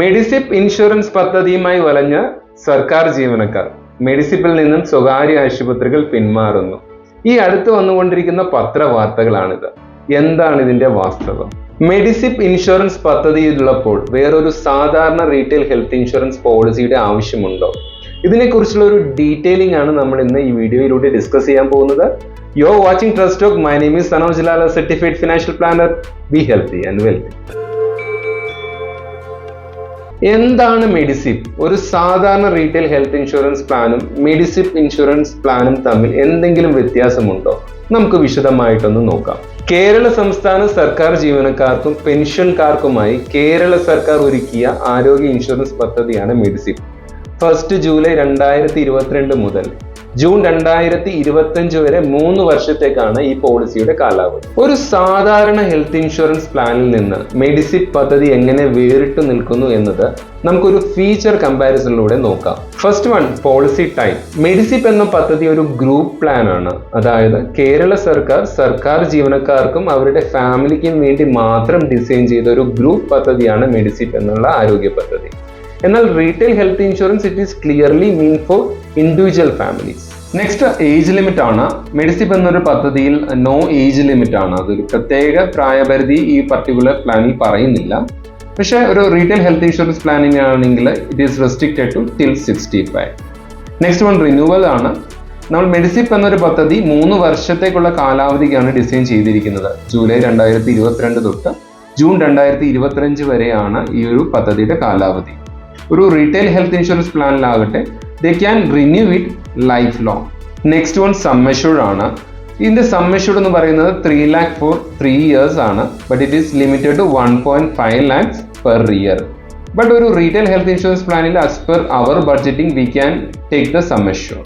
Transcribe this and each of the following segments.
MEDISEP insurance പദ്ധതിയുമായി വലഞ്ഞ സർക്കാർ ജീവനക്കാർ മെഡിസിപ്പിൽ നിന്നും സ്വകാര്യ ആശുപത്രികൾ പിന്മാറുന്നു. ഈ അടുത്ത് വന്നുകൊണ്ടിരിക്കുന്ന പത്രവാർത്തകളാണിത്. എന്താണ് ഇതിന്റെ വാസ്തവം? മെഡിസിപ്പ് ഇൻഷുറൻസ് പദ്ധതിയിലുള്ളപ്പോൾ വേറൊരു സാധാരണ റീറ്റെയിൽ ഹെൽത്ത് ഇൻഷുറൻസ് പോളിസിയുടെ ആവശ്യമുണ്ടോ? ഇതിനെക്കുറിച്ചുള്ള ഒരു ഡീറ്റെയിലിംഗ് ആണ് നമ്മൾ ഇന്ന് ഈ വീഡിയോയിലൂടെ ഡിസ്കസ് ചെയ്യാൻ പോകുന്നത്. You watching trust of my name is Sanoj Lal certified financial planner be healthy and wealthy എന്താണ് മെഡിസിപ്പ് ഒരു സാധാരണ റീറ്റെയിൽ ഹെൽത്ത് ഇൻഷുറൻസ് പ്ലാനും മെഡിസിപ്പ് ഇൻഷുറൻസ് പ്ലാനും തമ്മിൽ എന്തെങ്കിലും വ്യത്യാസമുണ്ടോ? നമുക്ക് വിശദമായിട്ടൊന്ന് നോക്കാം. കേരള സംസ്ഥാന സർക്കാർ ജീവനക്കാർക്കും പെൻഷൻകാർക്കുമായി കേരള സർക്കാർ ഒരുക്കിയ ആരോഗ്യ ഇൻഷുറൻസ് പദ്ധതിയാണ് മെഡിസിപ്പ് ഫസ്റ്റ് ജൂലൈ രണ്ടായിരത്തി ഇരുപത്തിരണ്ട് മുതൽ ജൂൺ രണ്ടായിരത്തി ഇരുപത്തഞ്ച് വരെ മൂന്ന് വർഷത്തേക്കാണ് ഈ പോളിസിയുടെ കാലാവധി. ഒരു സാധാരണ ഹെൽത്ത് ഇൻഷുറൻസ് പ്ലാനിൽ നിന്ന് മെഡിസിൻ പദ്ധതി എങ്ങനെ വേറിട്ട് നിൽക്കുന്നു എന്നത് നമുക്കൊരു ഫീച്ചർ കമ്പാരിസണിലൂടെ നോക്കാം. First one policy type Medisep എന്ന പദ്ധതി ഒരു ഗ്രൂപ്പ് പ്ലാൻ ആണ്. അതായത് കേരള സർക്കാർ സർക്കാർ ജീവനക്കാർക്കും അവരുടെ ഫാമിലിക്കും വേണ്ടി മാത്രം ഡിസൈൻ ചെയ്ത ഒരു ഗ്രൂപ്പ് പദ്ധതിയാണ് മെഡിസിപ്പ് എന്നുള്ള ആരോഗ്യ പദ്ധതി. എന്നാൽ retail health insurance it is clearly mean for individual families. Next age limit ആണ്. മെഡിസിപ്പ് എന്നൊരു പദ്ധതിയിൽ നോ ഏജ് ലിമിറ്റ് ആണ്. അതൊരു പ്രത്യേക പ്രായപരിധി ഈ പർട്ടിക്കുലർ പ്ലാനിൽ പറയുന്നില്ല. പക്ഷേ ഒരു റീറ്റെയിൽ ഹെൽത്ത് ഇൻഷുറൻസ് പ്ലാനിങ് ആണെങ്കിൽ it is restricted to till sixty five next one renewal ആണ്. നമ്മൾ മെഡിസിപ്പ് എന്നൊരു പദ്ധതി മൂന്ന് വർഷത്തേക്കുള്ള കാലാവധിക്കാണ് ഡിസൈൻ ചെയ്തിരിക്കുന്നത്. ജൂലൈ രണ്ടായിരത്തി ഇരുപത്തിരണ്ട് തൊട്ട് ജൂൺ രണ്ടായിരത്തി ഇരുപത്തിരഞ്ച് വരെയാണ് ഈ ഒരു പദ്ധതിയുടെ കാലാവധി. ഒരു retail health insurance പ്ലാനിലാകട്ടെ they can renew it life long next one sum assured ആണ്. ഇതിന്റെ സമ്മഷൂർഡ് എന്ന് പറയുന്നത് three lakh for three years ആണ്. But it is limited to one point five lakhs per year but ഒരു retail health insurance പ്ലാനിൽ as per our budgeting we can take the sum assure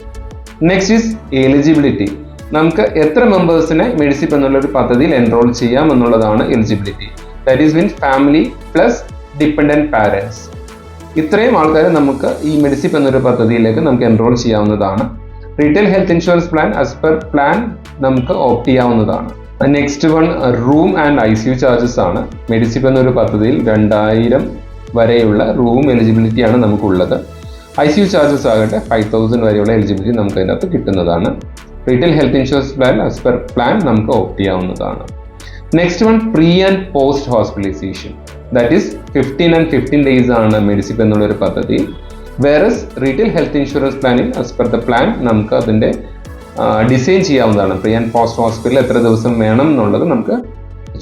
next is eligibility നമുക്ക് എത്ര മെമ്പേഴ്സിനെ മെഡിസിപ്പ് എന്നുള്ള ഒരു പദ്ധതിയിൽ enrol ചെയ്യാം എന്നുള്ളതാണ് eligibility that is means family plus dependent parents ഇത്രയും ആൾക്കാരെ നമുക്ക് ഈ മെഡിസിപ്പ് എന്നൊരു പദ്ധതിയിലേക്ക് നമുക്ക് എൻറോൾ ചെയ്യാവുന്നതാണ്. Retail health insurance plan as per plan നമുക്ക് ഓപ്റ്റ് ചെയ്യാവുന്നതാണ്. Next one room and I C U charges ആണ്. മെഡിസിപ്പ് എന്നൊരു പദ്ധതിയിൽ രണ്ടായിരം വരെയുള്ള റൂം എലിജിബിലിറ്റി ആണ് നമുക്കുള്ളത്. ഐ സി യു ചാർജസ് ആകട്ടെ ഫൈവ് തൗസൻഡ് വരെയുള്ള എലിജിബിലിറ്റി നമുക്ക് അതിനകത്ത് കിട്ടുന്നതാണ്. Retail health insurance plan as per plan നമുക്ക് ഓപ്റ്റ് ചെയ്യാവുന്നതാണ്. Next one pre and post hospitalisation that is fifteen and fifteen days ആണ് മെഡിസിപ്പ് എന്നുള്ളൊരു പദ്ധതി. വേറസ് റീറ്റെയിൽ ഹെൽത്ത് ഇൻഷുറൻസ് പ്ലാനിൽ ആസ് പെർ ദ പ്ലാൻ നമുക്ക് അതിന്റെ ഡിസൈൻ ചെയ്യാവുന്നതാണ്. പ്രീ ആൻഡ് പോസ്റ്റ് ഹോസ്പിറ്റൽ എത്ര ദിവസം വേണം എന്നുള്ളത് നമുക്ക്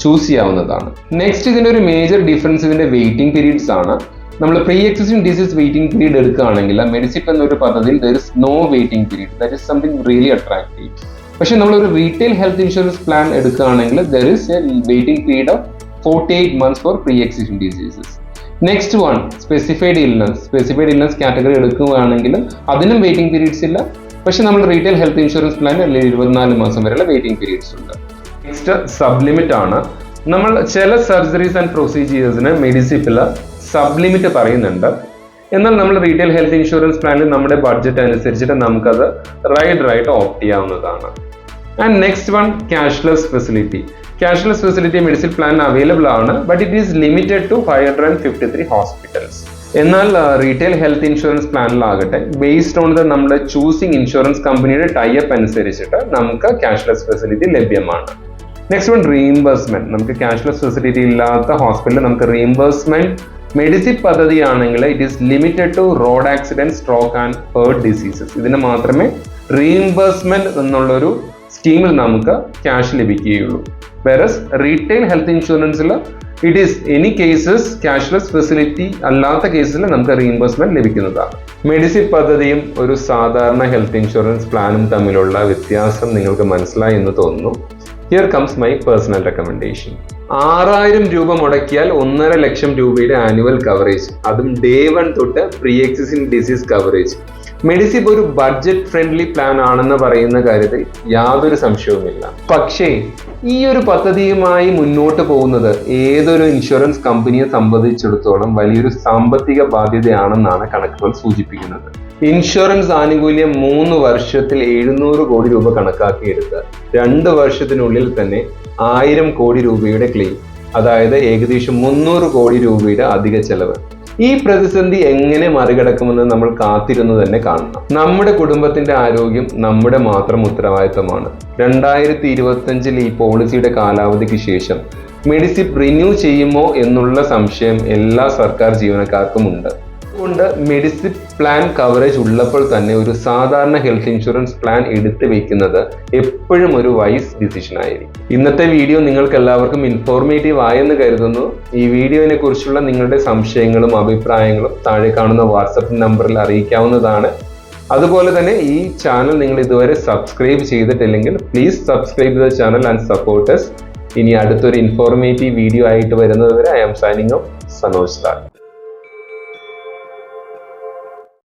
ചൂസ് ചെയ്യാവുന്നതാണ്. നെക്സ്റ്റ് ഇതിന്റെ ഒരു മേജർ ഡിഫറൻസ് ഇതിന്റെ വെയിറ്റിംഗ് പീരീഡ്സ് ആണ്. നമ്മൾ pre existing disease waiting period എടുക്കുകയാണെങ്കിൽ മെഡിസിപ്പ് എന്നൊരു പദ്ധതിയിൽ there is no waiting period that is something really attractive പക്ഷേ ഒരു റീറ്റെയിൽ ഹെൽത്ത് ഇൻഷുറൻസ് പ്ലാൻ എടുക്കുകയാണെങ്കിൽ there is a waiting period of forty eight months for pre existing diseases next one specified illness specified illness category എടുക്കുകയാണെങ്കിൽ അതിനും waiting periods ഇല്ല. പക്ഷെ നമ്മൾ retail health insurance plan അല്ലെങ്കിൽ ഇരുപത്തിനാല് മാസം വരെയുള്ള വെയിറ്റിംഗ് പീരീഡ്സ് ഉണ്ട്. നെക്സ്റ്റ് സബ്ലിമിറ്റ് ആണ്. നമ്മൾ ചില സർജറീസ് ആൻഡ് പ്രൊസീജിയേഴ്സിന് മെഡിസിപ്പിൽ സബ്ലിമിറ്റ് പറയുന്നുണ്ട്. എന്നാൽ നമ്മൾ റീറ്റെയിൽ ഹെൽത്ത് ഇൻഷുറൻസ് പ്ലാനിൽ നമ്മുടെ ബഡ്ജറ്റ് അനുസരിച്ചിട്ട് നമുക്കത് റൈഡ് റൈറ്റ് ഓപ്റ്റ് ചെയ്യാവുന്നതാണ്. And next one cashless facility cashless facility Medisep plan available ആണ് but it is limited to five hundred and fifty three hospitals എന്നാൽ റീറ്റെയിൽ ഹെൽത്ത് ഇൻഷുറൻസ് പ്ലാനിലാകട്ടെ based on the നമ്മുടെ choosing insurance കമ്പനിയുടെ type അനുസരിച്ചിട്ട് നമുക്ക് cashless facility ലഭ്യമാണ്. Next one reimbursement നമുക്ക് cashless facility ഇല്ലാത്ത ഹോസ്പിറ്റലിൽ നമുക്ക് reimbursement Medisep പദ്ധതിയാണെങ്കിൽ it is limited to road accident stroke and heart diseases ഇതിന് മാത്രമേ റീഇംബേഴ്സ്മെന്റ് എന്നുള്ളൊരു സ്കീമിൽ നമുക്ക് ക്യാഷ് ലഭിക്കുകയുള്ളൂ. Whereas retail health ഇൻഷുറൻസിൽ it is any cases cashless facility അല്ലാത്ത കേസിൽ നമുക്ക് റീഇംബേഴ്സ്മെന്റ് ലഭിക്കുന്നതാണ്. മെഡിസിൻ പദ്ധതിയും ഒരു സാധാരണ ഹെൽത്ത് ഇൻഷുറൻസ് പ്ലാനും തമ്മിലുള്ള വ്യത്യാസം നിങ്ങൾക്ക് മനസ്സിലായി എന്ന് തോന്നുന്നു. Here comes my personal recommendation ആറായിരം രൂപ മുടക്കിയാൽ ഒന്നര ലക്ഷം രൂപയുടെ ആനുവൽ കവറേജ് അതും ഡേ വൺ തൊട്ട് pre existing disease coverage Medisep ഒരു ബഡ്ജറ്റ് ഫ്രണ്ട്ലി പ്ലാൻ ആണെന്ന് പറയുന്ന കാര്യത്തിൽ യാതൊരു സംശയവുമില്ല. പക്ഷേ ഈ ഒരു പദ്ധതിയുമായി മുന്നോട്ട് പോകുന്നത് ഏതൊരു ഇൻഷുറൻസ് കമ്പനിയെ സംബന്ധിച്ചിടത്തോളം വലിയൊരു സാമ്പത്തിക ബാധ്യതയാണെന്നാണ് കണക്കുകൾ സൂചിപ്പിക്കുന്നത്. ഇൻഷുറൻസ് ആനുകൂല്യം മൂന്ന് വർഷത്തിൽ എഴുന്നൂറ് കോടി രൂപ കണക്കാക്കിയെടുത്ത് രണ്ട് വർഷത്തിനുള്ളിൽ തന്നെ ആയിരം കോടി രൂപയുടെ ക്ലെയിം അതായത് ഏകദേശം മുന്നൂറ് കോടി രൂപയുടെ അധിക ചെലവ്. ഈ പ്രതിസന്ധി എങ്ങനെ മറികടക്കുമെന്ന് നമ്മൾ കാത്തിരുന്നു തന്നെ കാണണം. നമ്മുടെ കുടുംബത്തിന്റെ ആരോഗ്യം നമ്മുടെ മാത്രം ഉത്തരവാദിത്തമാണ്. രണ്ടായിരത്തി ഇരുപത്തഞ്ചിൽ ഈ പോളിസിയുടെ കാലാവധിക്ക് ശേഷം മെഡിസിൻ റിന്യൂ ചെയ്യുമോ എന്നുള്ള സംശയം എല്ലാ സർക്കാർ ജീവനക്കാർക്കും ഉണ്ട്. അതുകൊണ്ട് മെഡിസിൻ പ്ലാൻ കവറേജ് ഉള്ളപ്പോൾ തന്നെ ഒരു സാധാരണ ഹെൽത്ത് ഇൻഷുറൻസ് പ്ലാൻ എടുത്തു വെക്കുന്നത് എപ്പോഴും ഒരു വൈസ് ഡിസിഷൻ ആയിരിക്കും. ഇന്നത്തെ വീഡിയോ നിങ്ങൾക്ക് എല്ലാവർക്കും ഇൻഫോർമേറ്റീവ് ആയെന്ന് കരുതുന്നു. ഈ വീഡിയോനെ കുറിച്ചുള്ള നിങ്ങളുടെ സംശയങ്ങളും അഭിപ്രായങ്ങളും താഴെ കാണുന്ന വാട്സപ്പ് നമ്പറിൽ അറിയിക്കാവുന്നതാണ്. അതുപോലെ തന്നെ ഈ ചാനൽ നിങ്ങൾ ഇതുവരെ സബ്സ്ക്രൈബ് ചെയ്തിട്ടില്ലെങ്കിൽ please subscribe the channel and supporters ഇനി അടുത്തൊരു ഇൻഫോർമേറ്റീവ് വീഡിയോ ആയിട്ട് വരുന്നതുവരെ I am signing off Sanoj Lal